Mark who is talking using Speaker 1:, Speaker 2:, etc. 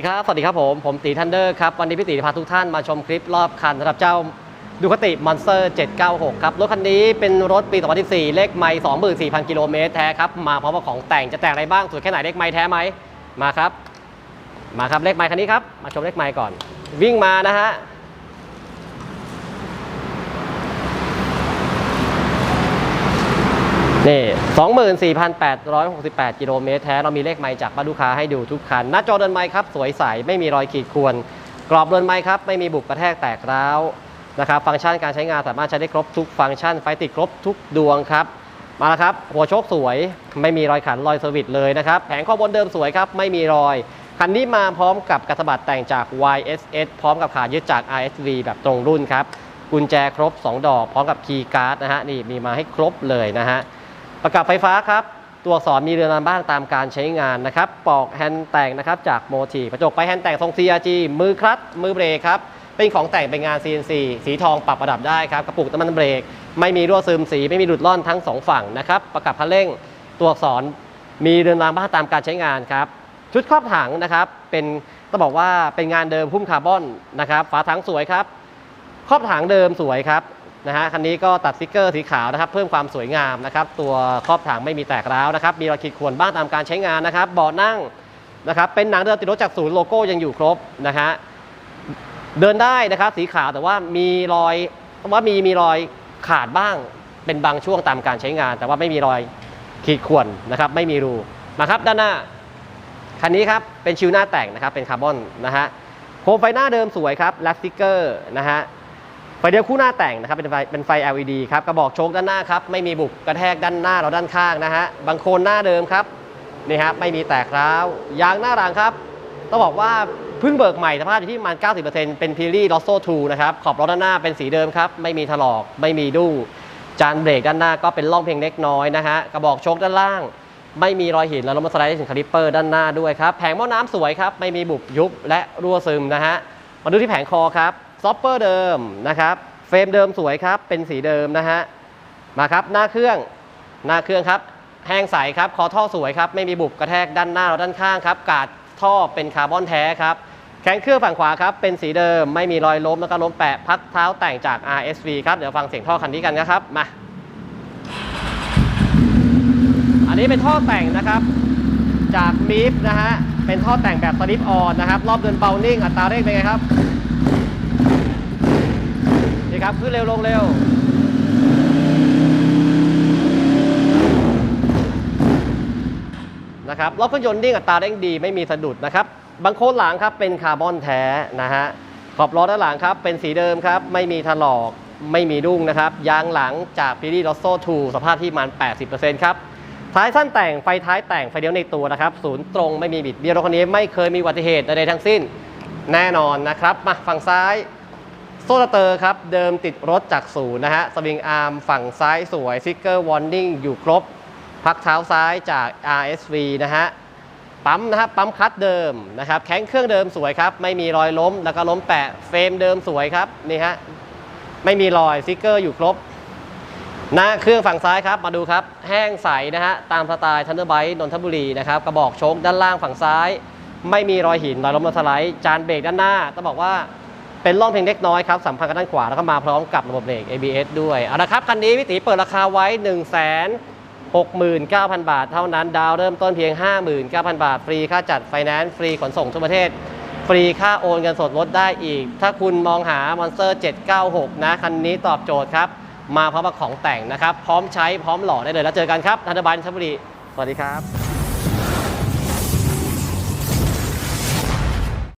Speaker 1: ดีครับ สวัสดีครับผม ผมตีทันเดอร์ครับ วันนี้พี่ตีพาทุกท่านมาชมคลิปรอบคันสำหรับเจ้าดูคติมอนสเตอร์796 ครับ รถคันนี้เป็นรถปี 2014 เลขไมล์24,000 กิโลเมตรแท้ครับ มาพร้อมกับของแต่งจะแต่งอะไรบ้างสวยแค่ไหนเลขไมล์แท้ไหม มาครับ มาครับเลขไมล์คันนี้ครับ มาชมเลขไมล์ก่อน วิ่งมานะฮะ นี่ 24,868 กิโลเมตรแท้ เรามีเลขไมล์จากบ้านลูกค้าให้ดูทุกคัน หน้าจอเดินไมค์ครับ สวยใส ไม่มีรอยขีดข่วน กรอบเดินไมค์ครับ ไม่มีบุกกระแทกแตกร้าวนะครับ ฟังก์ชันการใช้งานสามารถใช้ได้ครบทุกฟังก์ชัน ไฟติดครบทุกดวงครับ มาแล้วครับ หัวโชคสวย ไม่มีรอยขันรอยเซอร์วิสเลยนะครับ แผงข้อบนเดิมสวยครับ ไม่มีรอย คันนี้มาพร้อมกับกระสบัดแต่งจาก YSS พร้อมกับขายึดจาก RSV แบบตรงรุ่นครับ กุญแจครบ 2 ดอก พร้อมกับคีย์การ์ดนะฮะ นี่มีมาให้ครบเลยนะฮะ ประกับไฟฟ้าครับ ตัวอักษรมีเรือนบ้างตามการใช้งานนะครับ ปอกแฮนด์แต่งนะครับจากโมทีกระจกไปแฮนด์แต่งทรง CRG มือคลัตช์มือเบรกครับ เป็นของแต่งเป็นงาน CNC สีทองปรับประดับได้ครับ กระปุกน้ำมันเบรก ไม่มีรั่วซึมสี ไม่มีหลุดล่อนทั้งสองฝั่งนะครับ ประกับคันเร่ง ตัวอักษรมีเรือนรางบ้างตามการใช้งานครับ ชุดครอบถังนะครับ เป็นต้องบอกว่าเป็นงานเดิมหุ้มคาร์บอนนะครับ ฝาถังสวยครับ ครอบถังเดิมสวยครับ นะฮะคันนี้ก็ตัดสติกเกอร์สีขาวนะครับ เพิ่มความสวยงามนะครับ ตัวครอบถังไม่มีแตกร้าวนะครับ มีรอยขีดข่วนบ้างตามการใช้งานนะครับเบาะนั่งนะครับ เป็นหนังเดิมติดรถจากศูนย์โลโก้ยังอยู่ครบนะฮะเดินได้นะครับสีขาวแต่ว่ามีรอยว่ามีมีรอยขาดบ้างเป็นบางช่วงตามการใช้งาน แต่ว่าไม่มีรอยขีดข่วนนะครับ ไม่มีรูมาครับด้านหน้าคันนี้ครับเป็นชิวหน้าแต่งนะครับเป็นคาร์บอนนะฮะโคมไฟหน้าเดิมสวยครับแลสติกเกอร์นะฮะ ไฟเดียวคู่หน้าแต่งนะครับเป็นไฟเป็นไฟ LED ครับกระบอกโชคด้านหน้าครับไม่มีบุบกระแทกด้านหน้าเราด้านข้างนะฮะบางโคนหน้าเดิมครับนี่ฮะไม่มีแตกร้าวยางหน้าหลังครับต้องบอกว่าเพิ่งเบิกใหม่สภาพอยู่ที่ประมาณ 90%เป็นพีรี่ลอสโซ2นะครับขอบล้อด้านหน้าเป็นสีเดิมครับไม่มีถลอกไม่มีดุ้งจานเบรกด้านหน้าก็เป็นร่องเพียงเล็กน้อยนะฮะกระบอกโชคด้านล่าง ไม่มีรอยหินแล้วลงมสไลด์ได้ถึงคาลิปเปอร์ด้านหน้าด้วยครับแผงหม้อน้ำสวยครับไม่มีบุบยุบและรั่วซึมนะฮะมาดูที่แผงคอครับ ซอปเปอร์เดิมนะครับ เฟรมเดิมสวยครับ เป็นสีเดิมนะฮะ มาครับหน้าเครื่อง หน้าเครื่องครับ แห้งใสครับ คอท่อสวยครับ ไม่มีบุบกระแทกด้านหน้าเราด้านข้างครับ กาดท่อเป็นคาร์บอนแท้ครับ แข้งเครื่องฝั่งขวาครับ เป็นสีเดิม ไม่มีรอยล้มแล้วก็ล้มแปะ พักเท้าแต่งจาก RSV ครับ เดี๋ยวฟังเสียงท่อคันนี้กันนะครับ มา อันนี้เป็นท่อแต่งนะครับจากมีฟนะฮะ เป็นท่อแต่งแบบสลิปออนนะครับ รอบเดินเบานิ่ง อัตราเร่งเป็นไงครับ บขึ้นเร็วลงเร็วนะครับรอเครื่องยนต์นิ่งอัตราเร่งดีไม่มีสะดุดนะครับบางโค้ดหลังครับเป็นคาร์บอนแท้นะฮะขอบล้อด้านหลังครับเป็นสีเดิมครับไม่มีถลอกไม่มีดุ้งนะครับยางหลังจากพีรีลอโซ่2สภาพที่มัน 80%ครับท้ายสั้นแต่งไฟท้ายแต่งไฟเลี้ยวในตัวนะครับศูนย์ตรงไม่มีบิดเบี้ยวรถคันนี้ไม่เคยมีอุบัติเหตุใดๆทั้งสิ้น แน่นอนนะครับมาฝั่งซ้าย ซ่สเตอร์ครับ เดิมติดรถจากศูนย์นะฮะ สวิงอาร์มฝั่งซ้ายสวยซิกเกอร์วอร์นิ่งอยู่ครบ พักเท้าซ้ายจาก RSV นะฮะ ปั๊มนะครับ ปั๊มคลัตช์เดิมนะครับ แข้งเครื่องเดิมสวยครับ ไม่มีรอยล้ม แล้วก็ล้มแปะ เฟรมเดิมสวยครับ นี่ฮะ ไม่มีรอยซิกเกอร์อยู่ครบหน้าเครื่องฝั่งซ้ายครับ มาดูครับ แห้งใสนะฮะ ตามสไตล์ทันเดอร์ไบต์นนทบุรีนะครับ กระบอกโชคด้านล่างฝั่งซ้าย ไม่มีรอยหินรอยล้มรอยสไลด์ จานเบรกด้านหน้าต้องบอกว่า เป็นร่องเพียงเล็กน้อยครับสัมพันธ์กับด้านขวาแล้วก็มาพร้อมกับระบบเบรก ABS ด้วยเอาละครับคันนี้วิตีเปิดราคาไว้1 6 9 0 0 0 บาท เท่านั้นดาวเริ่มต้นเพียง 59,000 บาท ฟรีค่าจัดไฟแนนซ์ฟรีขนส่งทั่วประเทศ ฟรีค่าโอนเงินสดลดได้อีก ถ้าคุณมองหา Monster 796 นะ คันนี้ตอบโจทย์ครับ มาพร้อมกับของแต่งนะครับ พร้อมใช้พร้อมหล่อได้เลยแล้วเจอกันครับธันเดอร์บันทับุรีสวัสดีครับ